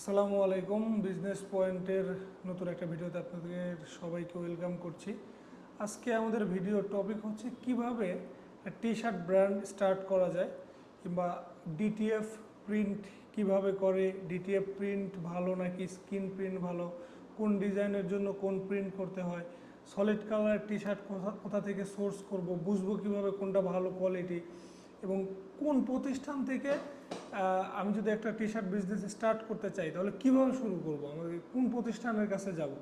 আসসালামু আলাইকুম বিজনেস পয়েন্টের নতুন একটা ভিডিওতে আপনাদের সবাইকে ওয়েলকাম করছি। আজকে আমাদের ভিডিও টপিক হচ্ছে কীভাবে টি শার্ট ব্র্যান্ড স্টার্ট করা যায় কিংবা ডিটিএফ প্রিন্ট কীভাবে করে ডিটিএফ প্রিন্ট ভালো নাকি স্কিন প্রিন্ট ভালো, কোন ডিজাইনের জন্য কোন প্রিন্ট করতে হয় সলিড কালার টি শার্ট কোথা থেকে সোর্স করব, বুঝব কীভাবে কোনটা ভালো কোয়ালিটি এবং কোন প্রতিষ্ঠান থেকে আমি যদি একটা টি শার্ট বিজনেস স্টার্ট করতে চাই, তাহলে কীভাবে শুরু করব? আমাদের কোন প্রতিষ্ঠানের কাছে যাব?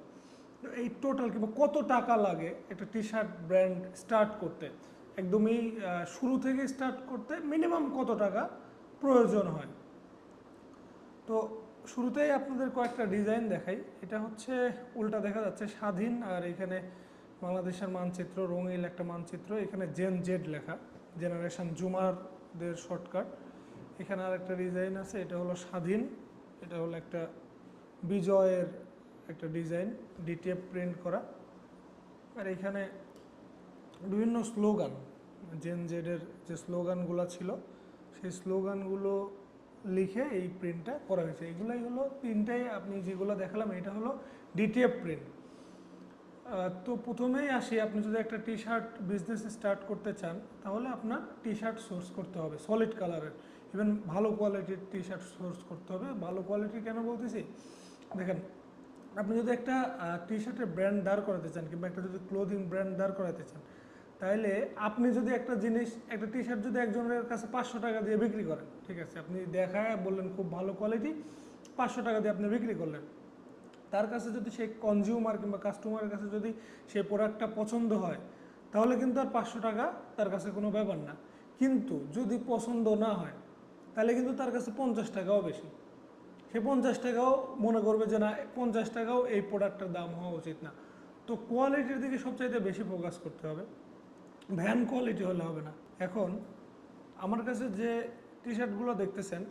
এই টোটাল কিংবা কত টাকা লাগে একটা টি শার্ট ব্র্যান্ড স্টার্ট করতে? একদমই শুরু থেকে স্টার্ট করতে মিনিমাম কত টাকা প্রয়োজন হয়? তো শুরুতেই আপনাদের কয়েকটা ডিজাইন দেখাই। এটা হচ্ছে, উল্টা দেখা যাচ্ছে স্বাধীন, আর এখানে বাংলাদেশের মানচিত্র রঙিল একটা মানচিত্র, এখানে জেন জেড লেখা। জেনারেশন জুমারদের শর্টকাট এখানে আর একটা ডিজাইন আছে, এটা হলো স্বাধীন, এটা হলো একটা বিজয়ের একটা ডিজাইন ডিটিএফ প্রিন্ট করা। আর এখানে বিভিন্ন স্লোগান জেন জেডের যে স্লোগানগুলো ছিল, সেই স্লোগানগুলো লিখে এই প্রিন্টটা করা হয়েছে। এগুলাই হলো তিনটাই আপনি যেগুলো দেখালাম, এটা হলো ডিটিএফ প্রিন্ট তো প্রথমেই আসি, আপনি যদি একটা টি শার্ট বিজনেস স্টার্ট করতে চান, তাহলে আপনার টি শার্ট সোর্স করতে হবে সলিড কালারের ইভেন ভালো কোয়ালিটির টি শার্ট সোর্স করতে হবে, ভালো কোয়ালিটি কেন বলতেছি? দেখেন, আপনি যদি একটা টি শার্টের ব্র্যান্ড দাঁড় করাতে চান, কিংবা একটা যদি ক্লোদিং ব্র্যান্ড দাঁড় করাতে চান তাহলে আপনি যদি একটা জিনিস, একটা টি শার্ট যদি একজনের কাছে পাঁচশো টাকা দিয়ে বিক্রি করেন, ঠিক আছে? আপনি দেখায় বললেন খুব ভালো কোয়ালিটি পাঁচশো টাকা দিয়ে আপনি বিক্রি করলেন। তার কাছে যদি সেই কনজিউমার কিংবা কাস্টমারের কাছে যদি সেই প্রোডাক্টটা পছন্দ হয়, তাহলে কিন্তু আর পাঁচশো টাকা তার কাছে কোনো ব্যাপার না। কিন্তু যদি পছন্দ না হয়, তাহলে কিন্তু তার কাছে পঞ্চাশ টাকাও বেশি। সে পঞ্চাশ টাকাও মনে করবে যে না, পঞ্চাশ টাকাও এই প্রোডাক্টটার দাম হওয়া উচিত না। তো কোয়ালিটির দিকে সবচাইতে বেশি ফোকাস করতে হবে। ভ্যান কোয়ালিটি হলে হবে না। এখন আমার কাছে যে টি শার্টগুলো দেখতেছেন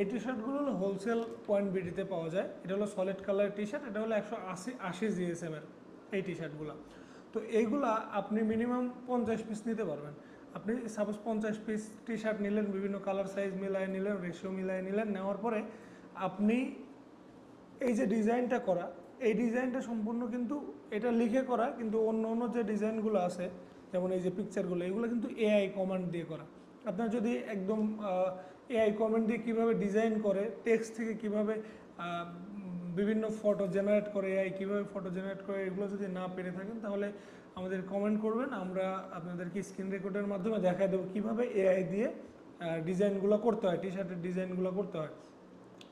এই টি শার্টগুলো হলো হোলসেল পয়েন্ট বিডিতে পাওয়া যায়। এটা হলো সলিড কালার টি শার্ট এটা হলো একশো আশি আশি জিএসএম এর এই টি শার্টগুলো তো এইগুলা আপনি মিনিমাম পঞ্চাশ পিস নিতে পারবেন। আপনি সাপোজ পঞ্চাশ পিস টি শার্ট নিলেন, বিভিন্ন কালার সাইজ মিলাই নিলেন রেশিও মিলাই নিলেন, নেওয়ার পরে আপনি এই যে ডিজাইনটা করা, এই ডিজাইনটা সম্পূর্ণ কিন্তু এটা লিখে করা, কিন্তু অন্য অন্য যে ডিজাইনগুলো আছে, যেমন এই যে পিকচারগুলো এগুলো কিন্তু এআই কমান্ড দিয়ে করা। আপনার যদি একদম এআই কমেন্ট দিয়ে কীভাবে ডিজাইন করে টেক্সট থেকে কীভাবে বিভিন্ন ফটো জেনারেট করে, এআই কীভাবে ফটো জেনারেট করে, এগুলো যদি না পেরে থাকেন তাহলে আমাদের কমেন্ট করবেন, আমরা আপনাদেরকে স্ক্রিন রেকর্ডের মাধ্যমে দেখা দেবো কীভাবে এআই দিয়ে ডিজাইনগুলো করতে হয় টি শার্টের ডিজাইনগুলো করতে হয়।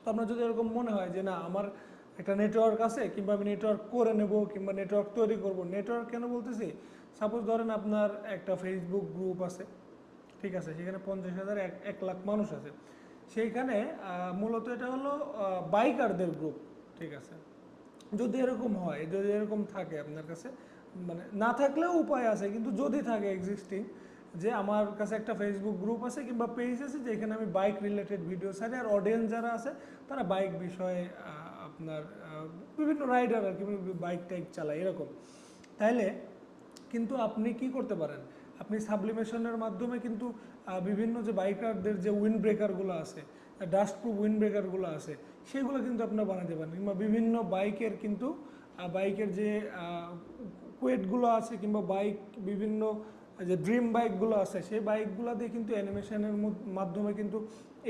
তো আপনার যদি এরকম মনে হয় যে না, আমার একটা নেটওয়ার্ক আছে, কিংবা আমি নেটওয়ার্ক করে নেব, কিংবা নেটওয়ার্ক তৈরি করব নেটওয়ার্ক কেন বলতেছি? সাপোজ ধরেন আপনার একটা ফেসবুক গ্রুপ আছে ঠিক আছে, সেখানে পঞ্চাশ হাজার এক এক লাখ মানুষ আছে। সেইখানে মূলত এটা হলো বাইকারদের গ্রুপ ঠিক আছে। যদি এরকম হয়, যদি এরকম থাকে আপনার কাছে মানে না থাকলেও উপায় আছে, কিন্তু যদি থাকে এক্সিস্টিং যে আমার কাছে একটা ফেসবুক গ্রুপ আছে কিংবা পেজ আছে যেখানে আমি বাইক রিলেটেড ভিডিও ছাড়ি, আর অডিয়েন্স যারা আছে, তারা বাইক বিষয়ে আপনার বিভিন্ন রাইডার আর কি বাইক টাইক চালায়, এরকম। তাইলে কিন্তু আপনি কি করতে পারেন? আপনি সাবলিমেশনের মাধ্যমে কিন্তু বিভিন্ন যে বাইকারদের যে উইন্ড ব্রেকারগুলো আছে ডাস্ট প্রুফ উইন্ড ব্রেকারগুলো আছে, সেগুলো কিন্তু আপনার বানাতে পারেন। কিংবা বিভিন্ন বাইকের কিন্তু বাইকের যে কোয়েটগুলো আছে কিংবা বাইক বিভিন্ন যে ড্রিম বাইকগুলো আছে, সেই বাইকগুলো দিয়ে কিন্তু অ্যানিমেশনের মাধ্যমে কিন্তু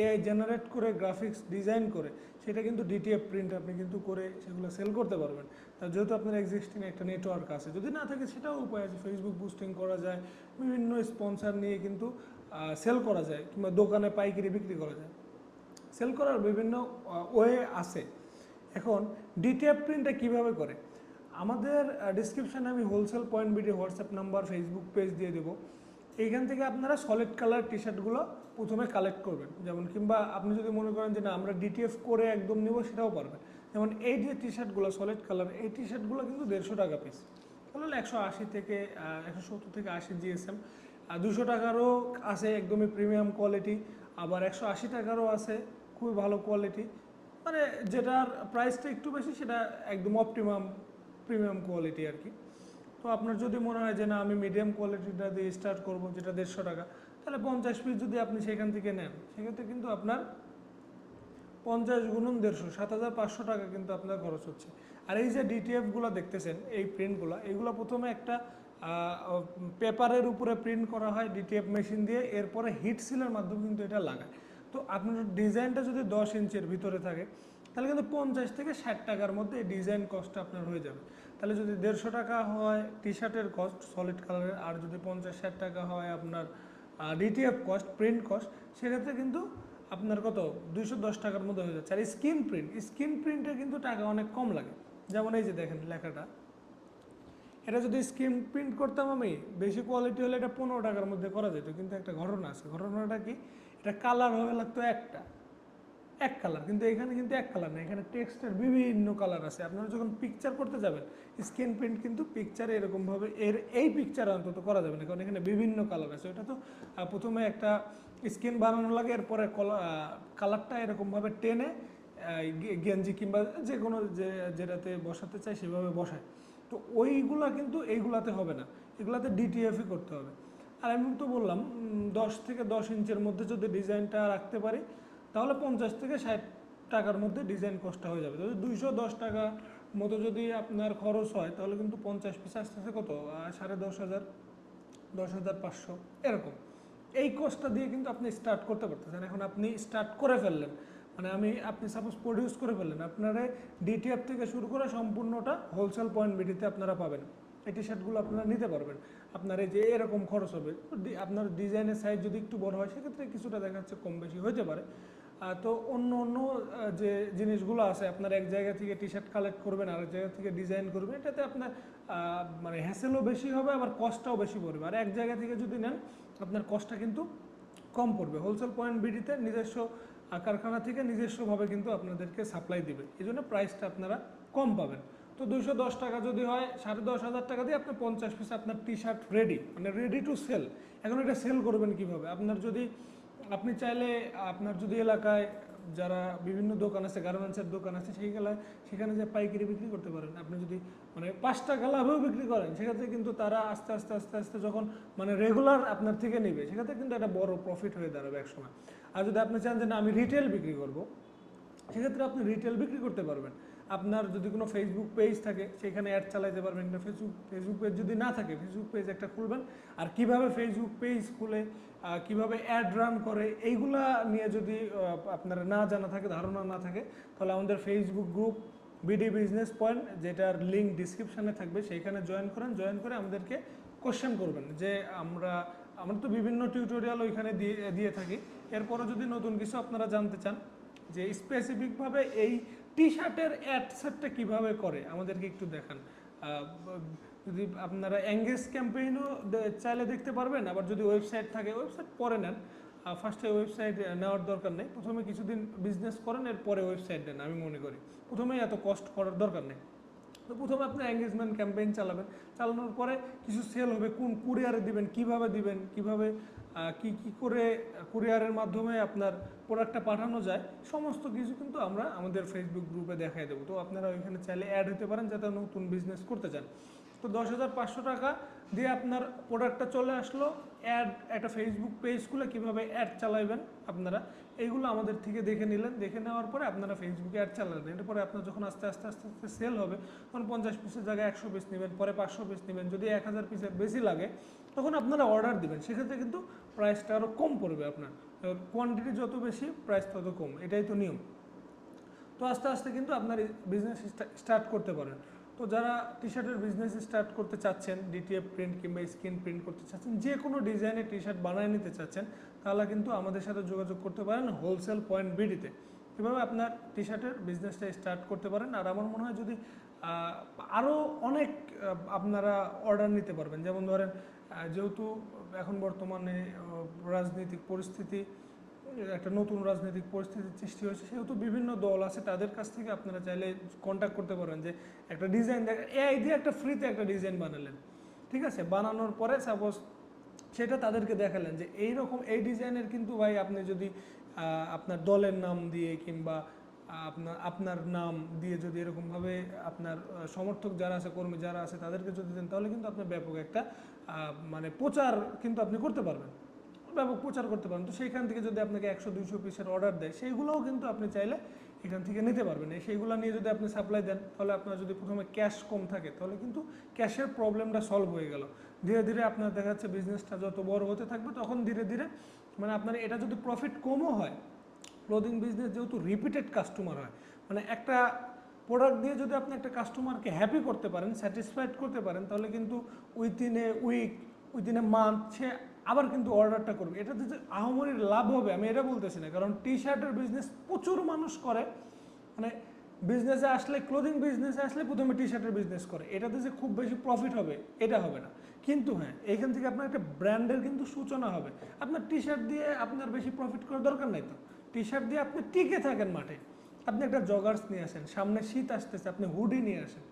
এআই জেনারেট করে গ্রাফিক্স ডিজাইন করে, সেটা কিন্তু ডিটিএফ প্রিন্ট আপনি কিন্তু করে সেগুলো সেল করতে পারবেন। তা যেহেতু আপনার এক্সিস্টিং একটা নেটওয়ার্ক আছে, যদি না থাকে সেটাও উপায় আছে ফেসবুক বুস্টিং করা যায়, বিভিন্ন স্পন্সার নিয়ে কিন্তু সেল করা যায়, কিংবা দোকানে পাইকারি বিক্রি করা যায়। সেল করার বিভিন্ন ওয়ে আছে। এখন ডিটিএফ প্রিন্টটা কীভাবে করে? আমাদের ডিসক্রিপশানে আমি wholesale point BD WhatsApp number Facebook page দিয়ে দেবো। এইখান থেকে আপনারা সলিড কালার টি শার্টগুলো প্রথমে কালেক্ট করবেন। যেমন কিংবা আপনি যদি মনে করেন যে না, আমরা ডিটিএফ করে একদম নেব, সেটাও পারবেন। যেমন এই যে টি শার্টগুলো সলিড কালার এই টি শার্টগুলো কিন্তু দেড়শো টাকা পিস তাহলে একশো আশি থেকে একশো সত্তর থেকে আশি জিএসএম দুশো টাকারও আছে একদমই প্রিমিয়াম কোয়ালিটি আবার একশো আশি টাকারও আছে খুবই ভালো কোয়ালিটি মানে যেটার প্রাইসটা একটু বেশি, সেটা একদম অপটিমাম প্রিমিয়াম কোয়ালিটি আর কি। তো আপনার যদি মনে হয় যে না, আমি মিডিয়াম কোয়ালিটিটা দিয়ে স্টার্ট করব, যেটা দেড়শো টাকা, তাহলে পঞ্চাশ পিস যদি আপনি সেখান থেকে নেন, সেক্ষেত্রে কিন্তু আপনার পঞ্চাশ গুণন দেড়শো, সাত হাজার পাঁচশো টাকা কিন্তু আপনার খরচ হচ্ছে। আর এই যে ডিটিএফগুলো দেখতেছেন, এই প্রিন্টগুলো এগুলো প্রথমে একটা পেপারের উপরে প্রিন্ট করা হয় ডিটিএফ মেশিন দিয়ে, এরপরে হিট সিলের মাধ্যমে কিন্তু এটা লাগায়। তো আপনার ডিজাইনটা যদি দশ ইঞ্চের ভিতরে থাকে তাহলে কিন্তু পঞ্চাশ থেকে ষাট টাকার মধ্যে এই ডিজাইন কস্টটা আপনার হয়ে যাবে। তাহলে যদি দেড়শো টাকা হয় টি শার্টের কস্ট সলিড কালারের আর যদি পঞ্চাশ ষাট টাকা হয় আপনার ডিটিএফ কস্ট প্রিন্ট কস্ট সেক্ষেত্রে কিন্তু আপনার কত? দুইশো দশ টাকার মধ্যে হয়ে যাচ্ছে। আর স্ক্রিন প্রিন্ট স্ক্রিন প্রিন্টে কিন্তু টাকা অনেক কম লাগে। যেমন এই যে দেখেন লেখাটা। এটা যদি স্ক্রিন প্রিন্ট করতাম আমি, বেশি কোয়ালিটি হলে এটা পনেরো টাকার মধ্যে করা যেত। কিন্তু একটা ঘটনা আছে। ঘটনাটা কি? এটা কালার হয়ে লাগতো একটা। এক কালার কিন্তু এখানে কিন্তু এক কালার না, এখানে টেক্সটের বিভিন্ন কালার আছে। আপনারা যখন পিকচার করতে যাবেন স্ক্রিন প্রিন্ট কিন্তু পিকচারে এরকমভাবে এর, এই পিকচার অন্তত করা যাবে না, কারণ এখানে বিভিন্ন কালার আছে। ওটা তো প্রথমে একটা স্ক্রিন বানানো লাগে, এরপরে কলা কালারটা এরকমভাবে টেনে গেঞ্জি কিংবা যে কোনো যে, যেটাতে বসাতে চাই সেভাবে বসায়। তো ওইগুলা কিন্তু এইগুলাতে হবে না, এগুলাতে ডিটিএফই করতে হবে। আর আমি তো বললাম দশ থেকে দশ ইঞ্চের মধ্যে যদি ডিজাইনটা রাখতে পারি তাহলে পঞ্চাশ থেকে ষাট টাকার মধ্যে ডিজাইন কস্টটা হয়ে যাবে। যদি দুইশো দশ টাকা মতো যদি আপনার খরচ হয়, তাহলে কিন্তু পঞ্চাশ পিস আস্তে আস্তে কত? সাড়ে দশ হাজার দশ হাজার পাঁচশো, এরকম। এই কোর্সটা দিয়ে কিন্তু আপনি স্টার্ট করতে পারতেছেন। এখন আপনি স্টার্ট করে ফেললেন। মানে আমি, আপনি সাপোজ প্রডিউস করে ফেললেন। আপনারা ডিটিএফ থেকে শুরু করে সম্পূর্ণটা হোলসেল পয়েন্ট বিডিতে আপনারা পাবেন। এই টি শার্টগুলো আপনারা নিতে পারবেন। আপনার এই যে এরকম খরচ হবে আপনার ডিজাইনের সাইজ যদি একটু বড় হয়, সেক্ষেত্রে কিছুটা দেখা যাচ্ছে কম বেশি হতে পারে। তো অন্য অন্য যে জিনিসগুলো আছে, আপনার এক জায়গা থেকে টি শার্ট কালেক্ট করবেন, আরেক জায়গা থেকে ডিজাইন করবেন, এটাতে আপনার মানে হ্যাসেলও বেশি হবে, আবার কস্টটাও বেশি পড়বে। আর এক জায়গা থেকে যদি নেন, আপনার কস্টটা কিন্তু কম পড়বে। হোলসেল পয়েন্ট বিডিতে নিজস্ব কারখানা থেকে নিজস্বভাবে কিন্তু আপনাদেরকে সাপ্লাই দিবে। এই জন্য প্রাইসটা আপনারা কম পাবেন। তো দুইশো দশ টাকা যদি হয়, সাড়ে দশ হাজার টাকা দিয়ে আপনি পঞ্চাশ পিস আপনার টি শার্ট রেডি মানে রেডি টু সেল এখন এটা সেল করবেন কীভাবে? আপনার যদি আপনি চাইলে আপনার যদি এলাকায় যারা বিভিন্ন দোকান আছে গার্মেন্টসের দোকান আছে, সেই গেলায় সেখানে যে পাইকারি বিক্রি করতে পারেন। আপনি যদি মানে পাঁচ টাকা বিক্রি করেন, সেক্ষেত্রে কিন্তু তারা আস্তে আস্তে আস্তে আস্তে যখন মানে রেগুলার আপনার থেকে নেবে, সেক্ষেত্রে কিন্তু একটা বড় প্রফিট হয়ে দাঁড়াবে একসময়। আর যদি আপনি চান যে না, আমি রিটেল বিক্রি করব, সেক্ষেত্রে আপনি রিটেল বিক্রি করতে পারবেন। আপনার যদি কোনো ফেসবুক পেজ থাকে, সেখানে অ্যাড চালাইতে পারবেন কিংবা ফেসবুক ফেসবুক পেজ যদি না থাকে ফেসবুক পেজ একটা খুলবেন। আর কীভাবে ফেসবুক পেজ খুলে কীভাবে অ্যাড রান করে, এইগুলা নিয়ে যদি আপনার না জানা থাকে, ধারণা না থাকে, তাহলে আমাদের Facebook group BD business point যেটার লিঙ্ক ডিসক্রিপশানে থাকবে, সেইখানে জয়েন করেন। জয়েন করে আমাদেরকে কোশ্চেন করবেন যে আমরা আমরা তো বিভিন্ন টিউটোরিয়াল ওইখানে দিয়ে দিয়ে থাকি। এরপরও যদি নতুন কিছু আপনারা জানতে চান, যে স্পেসিফিকভাবে এই টি শার্টের অ্যাড সেটটা কীভাবে করে? আমাদেরকে একটু দেখান। যদি আপনারা অ্যাঙ্গেজ ক্যাম্পেইনও চাইলে দেখতে পারবেন, আবার যদি ওয়েবসাইট থাকে ওয়েবসাইট পরে নেন। ফার্স্টে ওয়েবসাইট নেওয়ার দরকার নেই। প্রথমে কিছুদিন বিজনেস করেন, এরপরে ওয়েবসাইট দেন, আমি মনে করি। প্রথমেই এত কষ্ট করার দরকার নেই। তো প্রথমে আপনি এঙ্গেজমেন্ট ক্যাম্পেইন চালাবেন। চালানোর পরে কিছু সেল হবে, কোন কুরিয়ারে দিবেন, কীভাবে দিবেন, কীভাবে কি কি করে কুরিয়ারের মাধ্যমে আপনার প্রোডাক্টটা পাঠানো যায়, সমস্ত কিছু কিন্তু আমরা আমাদের ফেসবুক গ্রুপে দেখাই দেবো। তো আপনারা ওইখানে চাইলে অ্যাড হতে পারেন যাতে নতুন বিজনেস করতে চান। তো দশ হাজার পাঁচশো টাকা দিয়ে আপনার প্রোডাক্টটা চলে আসলো অ্যাড একটা ফেসবুক পেজ খুলে কীভাবে অ্যাড চালাইবেন আপনারা, এইগুলো আমাদের থেকে দেখে নিলেন। দেখে নেওয়ার পরে আপনারা ফেসবুকে অ্যাড চালালেন। এরপরে আপনার যখন আস্তে আস্তে আস্তে আস্তে সেল হবে, তখন পঞ্চাশ পিসের জায়গায় একশো পিস নেবেন, পরে পাঁচশো পিস নেবেন। যদি এক হাজার পিসের বেশি লাগে, তখন আপনারা অর্ডার দিবেন। সেক্ষেত্রে কিন্তু প্রাইসটা আরও কম পড়বে আপনার। কোয়ান্টিটি যত বেশি প্রাইস তত কম। এটাই তো নিয়ম। তো আস্তে আস্তে কিন্তু আপনার বিজনেস স্টার্ট করতে পারেন। তো যারা টি শার্টের বিজনেস স্টার্ট করতে চাচ্ছেন ডিটিএফ প্রিন্ট কিংবা স্ক্রিন প্রিন্ট করতে চাচ্ছেন, যে কোনো ডিজাইনের টি শার্ট বানিয়ে নিতে চাচ্ছেন, তাহলে কিন্তু আমাদের সাথে যোগাযোগ করতে পারেন হোলসেল পয়েন্ট বিডিতে কীভাবে আপনার টি শার্টের বিজনেসটা স্টার্ট করতে পারেন। আর আমার মনে হয় যদি আরও অনেক আপনারা অর্ডার নিতে পারবেন। যেমন ধরেন যেহেতু এখন বর্তমানে রাজনৈতিক পরিস্থিতি একটা নতুন রাজনৈতিক পরিস্থিতির সৃষ্টি হয়েছে। সেহেতু বিভিন্ন দল আছে, তাদের কাছ থেকে আপনারা চাইলে কন্ট্যাক্ট করতে পারেন যে একটা ডিজাইন দেখ এআই দিয়ে একটা ফ্রিতে একটা ডিজাইন বানালেন। ঠিক আছে? বানানোর পরে সাপোজ সেটা তাদেরকে দেখালেন যে এই রকম এই ডিজাইনের কিন্তু ভাই আপনি যদি আপনার দলের নাম দিয়ে কিংবা আপনার আপনার নাম দিয়ে যদি এরকমভাবে আপনার সমর্থক যারা আছে, কর্মী যারা আছে, তাদেরকে যদি দেন, তাহলে কিন্তু আপনার ব্যাপক একটা মানে প্রচার কিন্তু আপনি করতে পারবেন। ব্যাপক প্রচার করতে পারেন। তো সেইখান থেকে যদি আপনাকে একশো, দুইশো পিসের অর্ডার দেয়, সেইগুলোও কিন্তু আপনি চাইলে এখান থেকে নিতে পারবেন। সেইগুলো নিয়ে যদি আপনি সাপ্লাই দেন, তাহলে আপনার যদি প্রথমে ক্যাশ কম থাকে, তাহলে কিন্তু ক্যাশের প্রবলেমটা সলভ হয়ে গেল। ধীরে ধীরে আপনার দেখা যাচ্ছে বিজনেসটা যত বড় হতে থাকবে, তখন ধীরে ধীরে মানে আপনার এটা যদি প্রফিট কমও হয় ক্লোদিং বিজনেস যেহেতু রিপিটেড কাস্টমার হয় মানে একটা প্রোডাক্ট দিয়ে যদি আপনি একটা কাস্টমারকে হ্যাপি করতে পারেন স্যাটিসফাইড করতে পারেন, তাহলে কিন্তু within a week within a month সে আবার কিন্তু অর্ডারটা করবে। এটাতে যে আহমরির লাভ হবে, আমি এটা বলতেছি না, কারণ টি শার্টের বিজনেস প্রচুর মানুষ করে। মানে বিজনেসে আসলে ক্লোদিং বিজনেসে আসলে প্রথমে টি শার্টের বিজনেস করে। এটাতে যে খুব বেশি প্রফিট হবে, এটা হবে না। কিন্তু হ্যাঁ এখান থেকে আপনার একটা ব্র্যান্ডের কিন্তু সূচনা হবে। আপনার টি শার্ট দিয়ে আপনার বেশি প্রফিট করার দরকার নাই তো। টি শার্ট দিয়ে আপনি টিকে থাকেন মাঠে। আপনি একটা জগার্স নিয়ে আসেন, সামনে শীত আসতেছে, আপনি হুডি নিয়ে আসেন।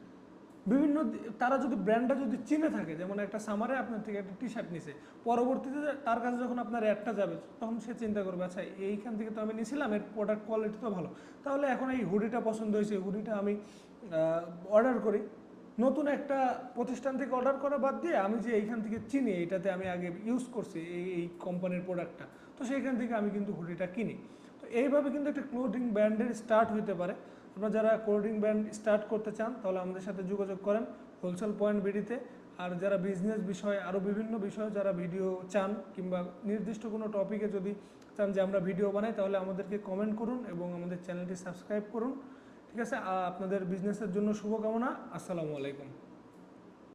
বিভিন্ন তারা যদি ব্র্যান্ডটা যদি চিনে থাকে, যেমন একটা সামারে আপনার থেকে একটা টি শার্ট নিছে, পরবর্তীতে তার কাছে যখন আপনার অ্যাডটা যাবে, তখন সে চিন্তা করবে আচ্ছা এইখান থেকে তো আমি নিয়েছিলাম এর প্রোডাক্ট কোয়ালিটি তো ভালো। তাহলে এখন এই হুডিটা পছন্দ হয়েছে হুডিটা আমি অর্ডার করি। নতুন একটা প্রতিষ্ঠান থেকে অর্ডার করা বাদ দিয়ে, আমি যে এইখান থেকে চিনি এইটাতে আমি আগে ইউজ করছি, এই এই কোম্পানির প্রোডাক্টটা তো সেইখান থেকে আমি কিন্তু হুডিটা কিনি। এইভাবে কিন্তু একটা ক্লোদিং ব্র্যান্ডের স্টার্ট হতে পারে। আপনারা যারা ক্লোদিং ব্র্যান্ড স্টার্ট করতে চান, তাহলে আমাদের সাথে যোগাযোগ করেন হোলসেল পয়েন্ট বিডিতে আর যারা বিজনেস বিষয়ে আরও বিভিন্ন বিষয়ে যারা ভিডিও চান, কিংবা নির্দিষ্ট কোনো টপিকে যদি চান যে আমরা ভিডিও বানাই, তাহলে আমাদেরকে কমেন্ট করুন এবং আমাদের চ্যানেলটি সাবস্ক্রাইব করুন। ঠিক আছে? আপনাদের বিজনেসের জন্য শুভকামনা। আসসালামু আলাইকুম।